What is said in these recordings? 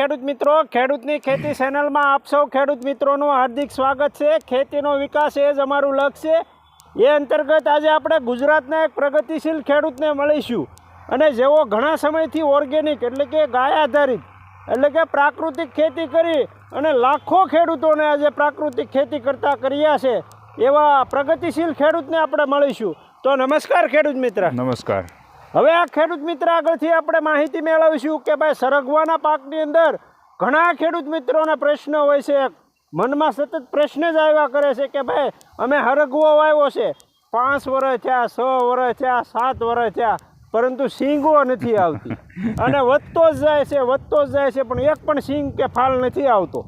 ખેડૂત મિત્રો, ખેડૂતની ખેતી ચેનલમાં આપ સૌ ખેડૂત મિત્રોનું હાર્દિક સ્વાગત છે. ખેતીનો વિકાસ એ જ અમારું લક્ષ્ય એ અંતર્ગત આજે આપણે ગુજરાતના એક પ્રગતિશીલ ખેડૂતને મળીશું. અને જેઓ ઘણા સમયથી ઓર્ગેનિક એટલે કે ગાય આધારિત એટલે કે પ્રાકૃતિક ખેતી કરી અને લાખો ખેડૂતોને આજે પ્રાકૃતિક ખેતી કરતા કર્યા છે, એવા પ્રગતિશીલ ખેડૂતને આપણે મળીશું. તો નમસ્કાર ખેડૂત મિત્ર. નમસ્કાર. હવે આ ખેડૂત મિત્ર આગળથી આપણે માહિતી મેળવીશું કે ભાઈ સરગવાના પાકની અંદર ઘણા ખેડૂત મિત્રોના પ્રશ્ન હોય છે. મનમાં સતત પ્રશ્ન જ આવ્યા કરે છે કે ભાઈ અમે હરગવો વાવ્યો છે. પાંચ વર્ષ થયા છ વર્ષ થયા સાત વર્ષ થયા પરંતુ સિંગો નથી આવતી. અને વધતો જ જાય છે વધતો જ જાય છે પણ એક પણ સિંગ કે ફાલ નથી આવતો.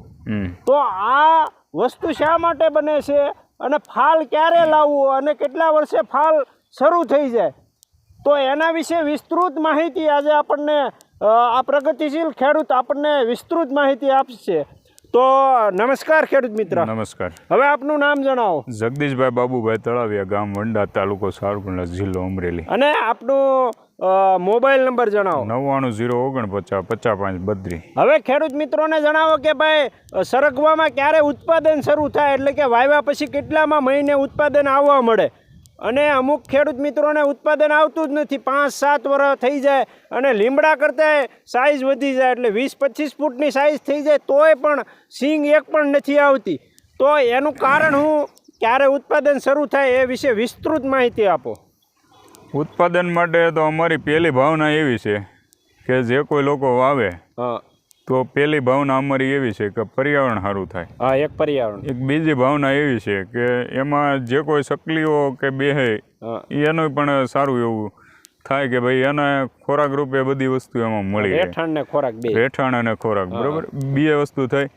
તો આ વસ્તુ શા માટે બને છે? અને ફાલ ક્યારે લાવવો? અને કેટલા વર્ષે ફાલ શરૂ થઈ જાય? તો એના વિશે વિસ્તૃત માહિતી આજે આપણને આ પ્રગતિશીલ ખેડૂત આપણને વિસ્તૃત માહિતી આપશે. તો નમસ્કાર ખેડૂત મિત્ર. નમસ્કાર. હવે આપનું નામ જણાવો. જગદીશભાઈ બાબુભાઈ તળાવિયા ગામ વંડા તાલુકો સારકુંડલા જિલ્લો અમરેલી. અને આપનું મોબાઈલ નંબર જણાવો. નવ્વાણું ઝીરો ઓગણપચાસ પચાસ પાંચ બત્રી હવે ખેડૂત મિત્રોને જણાવો કે ભાઈ સરગવામાં ક્યારે ઉત્પાદન શરૂ થાય? એટલે કે વાવ્યા પછી કેટલામાં મહિને ઉત્પાદન આવવા મળે? અને અમુક ખેડૂત મિત્રોને ઉત્પાદન આવતું જ નથી. પાંચ સાત વર્ષ થઈ જાય અને લીમડા કરતાં સાઇઝ વધી જાય એટલે વીસ પચીસ ફૂટની સાઇઝ થઈ જાય તોય પણ સિંગ એક પણ નથી આવતી. તો એનું કારણ હું ક્યારે ઉત્પાદન શરૂ થાય એ વિશે વિસ્તૃત માહિતી આપો. ઉત્પાદન માટે તો અમારી પહેલી ભાવના એવી છે કે જે કોઈ લોકો વાવે હા. તો પહેલી ભાવના અમારી એવી છે કે પર્યાવરણ સારું થાય. હા એક પર્યાવરણ. એક બીજી ભાવના એવી છે કે એમાં જે કોઈ સકલીઓ કે બેહે એનું પણ સારું એવું થાય કે ભાઈ એને ખોરાક રૂપે બધી વસ્તુ એમાં મળી રહે. રહેઠાણ ને ખોરાક બે. રહેઠાણ અને ખોરાક બરોબર? બે વસ્તુ થાય.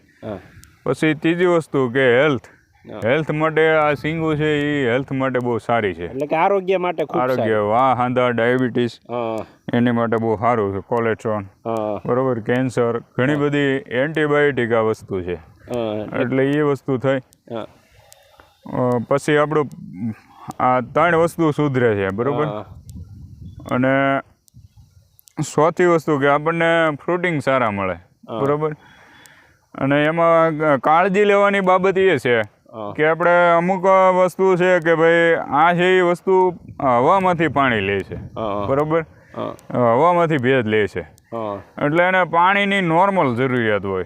પછી ત્રીજી વસ્તુ કે હેલ્થ. હેલ્થ માટે આ સિંગુ છે એ હેલ્થ માટે બહુ સારી છે. એટલે કે આરોગ્ય માટે ખૂબ આરોગ્ય વાહ હાંધા ડાયાબિટીસ એની માટે બહુ સારું છે કોલેસ્ટ્રોલ બરોબર કેન્સર ઘણી બધી એન્ટીબાયોટિક આ વસ્તુ છે. એટલે એ વસ્તુ થઈ. પછી આપણું આ ત્રણ વસ્તુ સુધરે છે બરોબર? અને ચોથી વસ્તુ કે આપણને ફ્રૂટિંગ સારા મળે બરોબર? અને એમાં કાળજી લેવાની બાબત એ છે. કે આપણે અમુક વસ્તુ છે કે ભાઈ આ છે એ વસ્તુ હવામાંથી પાણી લે છે. બરોબર? હવામાંથી ભેજ લે છે. એટલે એને પાણીની નોર્મલ જરૂરિયાત હોય.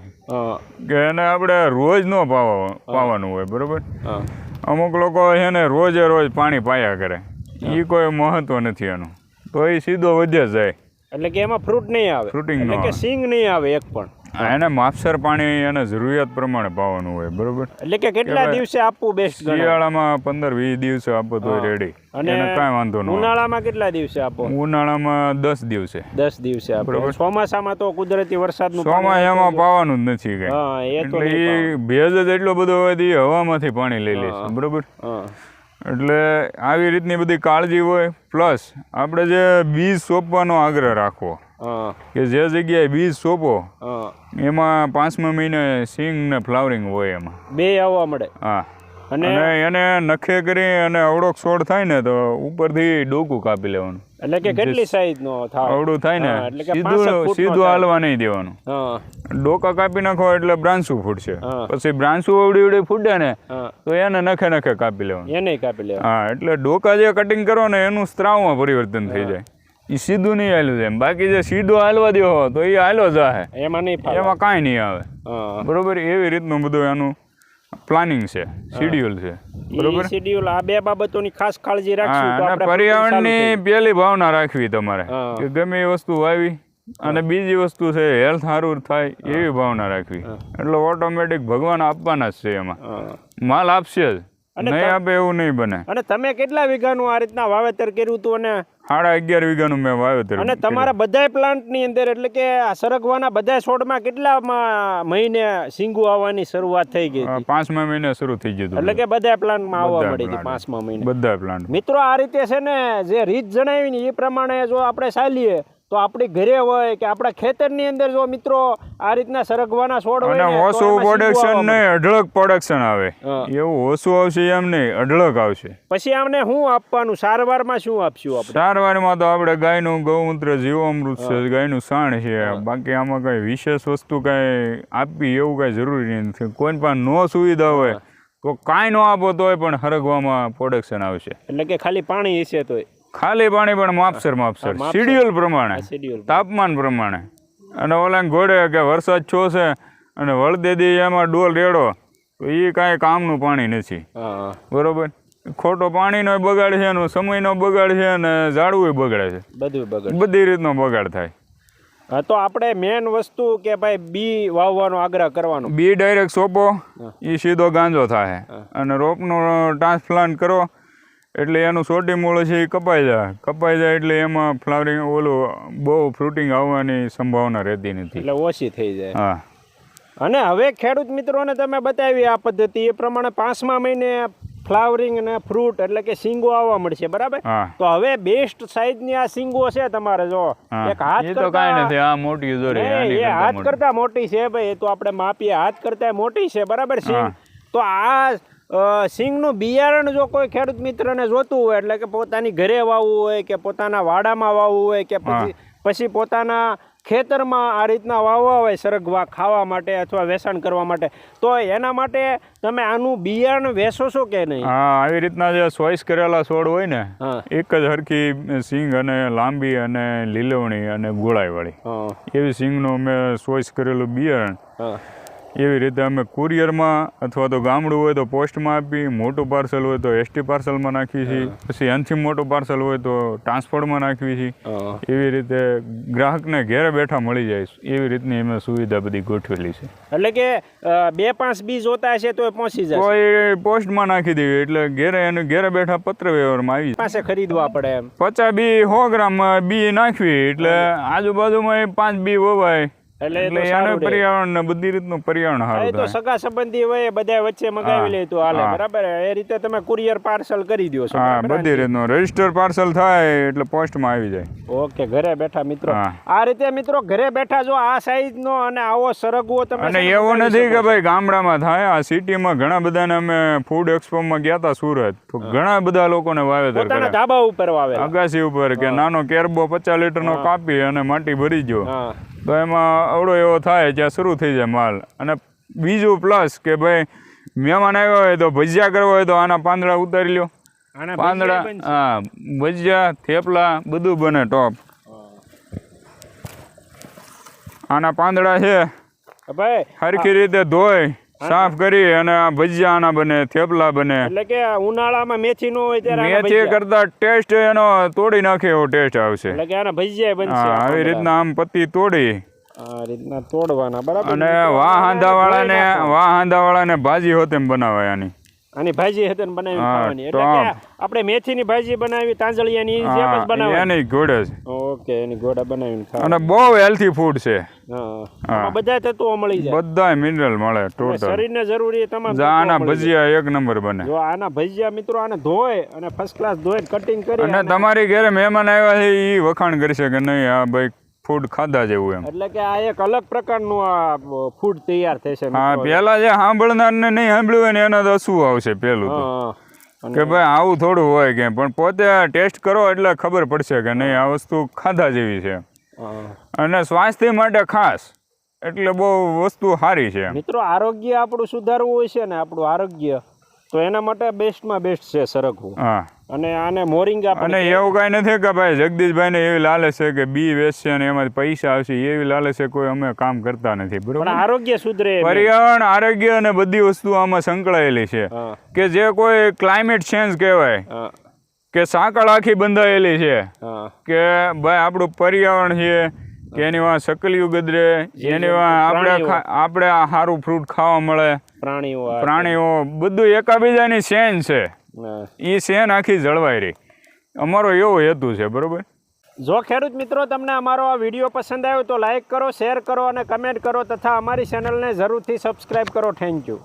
કે એને આપણે રોજ ન પાવા પાવાનું હોય બરોબર? અમુક લોકો છે ને રોજે રોજ પાણી પાયા કરે. એ કોઈ મહત્વ નથી એનું. તો એ સીધો વધે જાય. એટલે કે એમાં ફ્રૂટ નહીં આવે. ફ્રૂટિંગ એટલે કે સિંગ નહીં આવે એક પણ. એને માપસર પાણી એને જરૂરિયાત પ્રમાણે પાવાનું હોય બરોબર? એટલે કે કેટલા દિવસે આપવું બેસ્ટ શિયાળામાં પંદર વીસ દિવસે આપો તો રેડી અને કાંઈ વાંધો નહીં ઉનાળામાં કેટલા દિવસે આપો? ઉનાળામાં દસ દિવસે. દસ દિવસે આપો. બરોબર. ચોમાસામાં તો કુદરતી વરસાદનું પાણી ચોમાં એમાં આવતું પાવાનું જ નથી કઈ. એ તો એટલે એ ભેજ જ એટલો બધો હોય તો એ હવામાંથી પાણી લઈ લે છે બરોબર? એટલે આવી રીતની બધી કાળજી હોય. પ્લસ આપણે જે બીજ સોંપવાનો આગ્રહ રાખવો. કે જે જગ્યાએ બીજ સોંપો એમાં પાંચમા મહિને સિંગ ને ફ્લાવરિંગ હોય એમાં. બે આવવા મળે. હા. અને એને નખે કરી અને અવડોક છોડ થાય ને તો ઉપરથી ડોકું કાપી લેવાનું. એટલે કે કેટલી સાઈઝ નો થાય અવડું થાય ને સીધું સીધું હાલવા નહીં દેવાનું. ડોકા કાપી નાખો એટલે બ્રાંસુ ફૂટશે. પછી બ્રાંસુ અવડી અવડી ફૂટે ને તો એને નખે નખે કાપી લેવાનું. એને કાપી લેવાનું. હા એટલે ડોકા જે કટિંગ કરો ને એનું સ્ત્રાવમાં પરિવર્તન થઈ જાય. એ સીધું નહીં હાલ્યું છે. એમ. બાકી જે સીધું હાલવા દેવો તો એ હાલો જાહે. એમાં નહીં એમાં કાંઈ નહીં આવે. બરોબર? એવી રીતનું બધું એનું પ્લાનિંગ છે શિડ્યુલ છે. બરોબર? શેડ્યુલ આ બે બાબતોની ખાસ કાળજી રાખશું તો આપણે પર્યાવરણની પહેલી ભાવના રાખવી તમારે. કે ગમે એ વસ્તુ વાવી અને બીજી વસ્તુ છે હેલ્થ સારું થાય એવી ભાવના રાખવી. એટલે ઓટોમેટિક ભગવાન આપવાના જ છે એમાં. માલ આપશે જ. નહીં આપે એવું નહીં બને. અને તમે કેટલા વીઘાનું આ રીતના વાવેતર કર્યું હતું અને સાડા અગિયાર વીઘાનું મેં વાવેતર અને તમારા બધાય પ્લાન્ટની અંદર એટલે કે આ સરગવાના બધા છોડમાં કેટલામાં મહિને સિંગુ આવવાની શરૂઆત થઈ ગઈ પાંચમા મહિને શરૂ થઈ ગયું એટલે કે બધા પ્લાન્ટમાં આવવા મળી હતી. પાંચમા મહિને. બધા પ્લાન્ટ મિત્રો આ રીતે છે ને જે રીત જણાવી ને એ પ્રમાણે જો આપણે ચાલીએ તો આપણી ઘરે હોય કે આપણા ખેતરની અંદર જો મિત્રો આ રીતના સરગવાના છોડ હોય અને ઓછું પ્રોડક્શન નહીં અઢળક પ્રોડક્શન આવે. એવું ઓછું આવશે એમ નહીં અઢળક આવશે. પછી આમને શું આપવાનું? સારવારમાં શું આપશું આપણે? સારવારમાં તો આપણે ગાયનું ગૌમૂત્ર જીવામૃત છે ગાયનું સાણ છે. બાકી આમાં કઈ વિશેષ વસ્તુ કઈ આપવી એવું કઈ જરૂરી નથી કોઈ પણ નો સુવિધા હોય તો કાંઈ ન આપો તોય પણ હરગવામાં પ્રોડક્શન આવશે. એટલે કે ખાલી પાણી હશે તોય? ખાલી પાણી પણ માપસર માપસર. શિડ્યુલ પ્રમાણે તાપમાન પ્રમાણે. અને ઓલા ઘોડે કે વરસાદ છો છે અને વળદેદી એમાં ડોલ રેડો તો એ કાંઈ કામનું પાણી નથી. બરોબર? ખોટો પાણીનો બગાડ છે અને સમયનો બગાડ છે અને ઝાડવું બગાડે છે. બધું બગાડ બધી રીતનો બગાડ થાય. હા તો આપણે મેન વસ્તુ કે ભાઈ બી વાવવાનો આગ્રહ કરવાનો. બી ડાયરેક્ટ સોંપો એ સીધો ગાંજો થાય અને રોપનો ટ્રાન્સપ્લાન્ટ કરો એટલે એનું સોટી મૂળ છે એ કપાઈ જાય. કપાઈ જાય એટલે એમાં ફ્લાવરિંગ ઓલું બહુ ફ્રૂટિંગ આવવાની સંભાવના રહેતી નથી. એટલે ઓછી થઈ જાય. હા. અને હવે ખેડૂત મિત્રોને તમે બતાવી આ પદ્ધતિ. એ પ્રમાણે પાંચમા મહિને ફ્લાવરિંગ અને ફ્રૂટ એટલે કે સિંગો આવવા મળશે બરાબર? તો હવે બેસ્ટ સાઈઝની આ સિંગો છે તમારે જો. એક હાથ તો કાઈ નથી આ મોટી નહીં, એ હાથ કરતા મોટી છે ભાઈ એ તો આપણે માપીએ. હાથ કરતા મોટી છે બરાબર સિંગ તો આ સિંગનું બિયારણ જો કોઈ ખેડૂત મિત્રને જોતું હોય એટલે કે પોતાની ઘરે વાવવું હોય કે પોતાના વાડામાં વાવવું હોય કે પછી પછી પોતાના ખેતરમાં આ રીતના વાવવા હોય સરગવા ખાવા માટે અથવા વેચાણ કરવા માટે તો એના માટે તમે આનું બિયારણ વેચો છો કે નહીં? હા આવી રીતના જે ચોઈસ કરેલા છોડ હોય ને એક જ હરખી સિંગ અને લાંબી અને લીલવણી અને ગોળાઈવાળી એવી સિંગનું મેં ચોઈસ કરેલું બિયારણ. હા. એવી રીતે અમે કુરિયરમાં અથવા તો ગામડું હોય તો પોસ્ટમાં આપી મોટું પાર્સલ હોય તો એસટી પાર્સલમાં નાખીએ છીએ. પછી એનાથી મોટું પાર્સલ હોય તો ટ્રાન્સપોર્ટમાં નાખીએ છીએ. એવી રીતે ગ્રાહકને ઘેરે બેઠા મળી જાય એવી રીતની અમે સુવિધા બધી ગોઠવેલી છે. એટલે કે બે પાંચ બી જોતા હશે તો પહોંચી જાય કોઈ પોસ્ટમાં નાખી દેવી. એટલે ઘેરે એને ઘેરે બેઠા પત્ર વ્યવહારમાં આવી. પાસે ખરીદવા પડે એમ. પચાસ બી સો ગ્રામ બી નાખવી. એટલે આજુબાજુમાં પાંચ બી વવાય. એટલે એ એટલે સારું પર્યાવરણ ને બધી રીતનું પર્યાવરણ સારું તો સગા સંબંધી હોય બધા વચ્ચે મગાવી લે તો હાલે બરાબર? એ રીતે તમે કુરિયર પાર્સલ કરી દો છો. હા બધી રીતનું. રજિસ્ટર પાર્સલ થાય એટલે પોસ્ટમાં આવી જાય. ઓકે ઘરે બેઠા મિત્રો. આ રીતે મિત્રો ઘરે બેઠા જો આ સાઈઝ નો અને આવો સરગવો તમે અને ને એવું નથી કે ભાઈ ગામડામાં થાય. આ સિટીમાં ઘણા બધાને અમે ફૂડ એક્સપોમાં ગયા હતા સુરત. તો ઘણા બધા લોકોને વાવેતર કરે ધાબા ઉપર વાવે અગાસી ઉપર કે નાનો કેરબો પચાસ લીટરનો કાપી અને માટી ભરી ગયો હા. તો એમાં અવળો એવો થાય જ્યાં શરૂ થઈ જાય માલ. અને બીજું પ્લસ કે ભાઈ મહેમાન આવ્યો હોય તો ભજીયા કરવા હોય તો આના પાંદડા ઉતારી લ્યો. આના પાંદડા હા ભજીયા થેપલા બધું બને ટોપ આના પાંદડા છે. ભાઈ હરખી રીતે ધોઈ. સાફ કરી અને આ ભજીયાના બને થેપલા બને. એટલે કે ઉનાળામાં મેથી નો હોય ત્યારે મેથી કરતા ટેસ્ટ એનો તોડી નાખે એવો ટેસ્ટ આવશે. એટલે કે આના ભજીયા બનશે હા આવી રીતના આમ પત્તી તોડી. આ રીતના તોડવાના બરાબર. અને? વાહ આને ને વાહ હાંદાવાળાને ભાજી હોત એમ બનાવાય આની. આની ભાજી હતી ને બનાવી ખાવાની. એટલે કે આપણે મેથીની ભાજી બનાવી તાંજળિયાની જેમ જ બનાવવાની. એની ગોડ છે ઓકે એની ગોળા બનાવીને ખાવા અને બહુ હેલ્થી ફૂડ છે. હા. બધા તત્વો મળી જાય. બધા મિનરલ મળે ટોટલ શરીરને જરૂરી તમામ આના ભજીયા એક નંબર બને. જો આના ભજીયા મિત્રો આને ધોય અને ફર્સ્ટ ક્લાસ ધોઈ કટિંગ કરી અને અને- તમારી ઘરે મહેમાન આવ્યા છે એ વખાણ કરશે કે નહીં આ ભાઈ ફૂડ ખાધા જેવું એમ. એટલે કે આ એક અલગ પ્રકારનું આ ફૂડ તૈયાર થશે હા પેલા જે સાંભળનારને નહીં સાંભળ્યું હોય ને એના તો શું આવશે પેલું તો? કે ભાઈ આવું થોડું હોય કે પણ પોતે ટેસ્ટ કરો એટલે ખબર પડશે કે નહીં આ વસ્તુ ખાધા જેવી છે. અને સ્વાસ્થ્ય માટે ખાસ એટલે બહુ વસ્તુ સારી છે. મિત્રો આરોગ્ય આપણું સુધારવું હોય છે ને આપણું આરોગ્ય તો એના માટે બેસ્ટમાં બેસ્ટ છે સરગવું હા. અને આને મોરિંગા અને એવું કાંઈ નથી કે ભાઈ જગદીશભાઈને એવી લાલચ છે કે બી વેચશે અને એમાં પૈસા આવશે એવી લાલચ છે કોઈ અમે કામ કરતા નથી બરોબર? આરોગ્ય સુધરે પર્યાવરણ આરોગ્ય અને બધી વસ્તુ આમાં સંકળાયેલી છે. કે જે કોઈ ક્લાઇમેટ ચેન્જ કહેવાય કે સાંકળ આખી બંધાયેલી છે કે ભાઈ આપણું પર્યાવરણ છે એની વાં સકલિયું ગદરે એની વાં આપણે આપણે આ સારું ફ્રૂટ ખાવા મળે. પ્રાણીઓ પ્રાણીઓ બધું એકાબીજાની સેન છે. એ સેન આખી જળવાઈ રહી. અમારો એવો હેતુ છે બરોબર? જો ખેડૂત મિત્રો તમને અમારો આ વીડિયો પસંદ આવ્યો તો લાઈક કરો શેર કરો અને કમેન્ટ કરો તથા અમારી ચેનલને જરૂરથી સબસ્ક્રાઈબ કરો. Thank you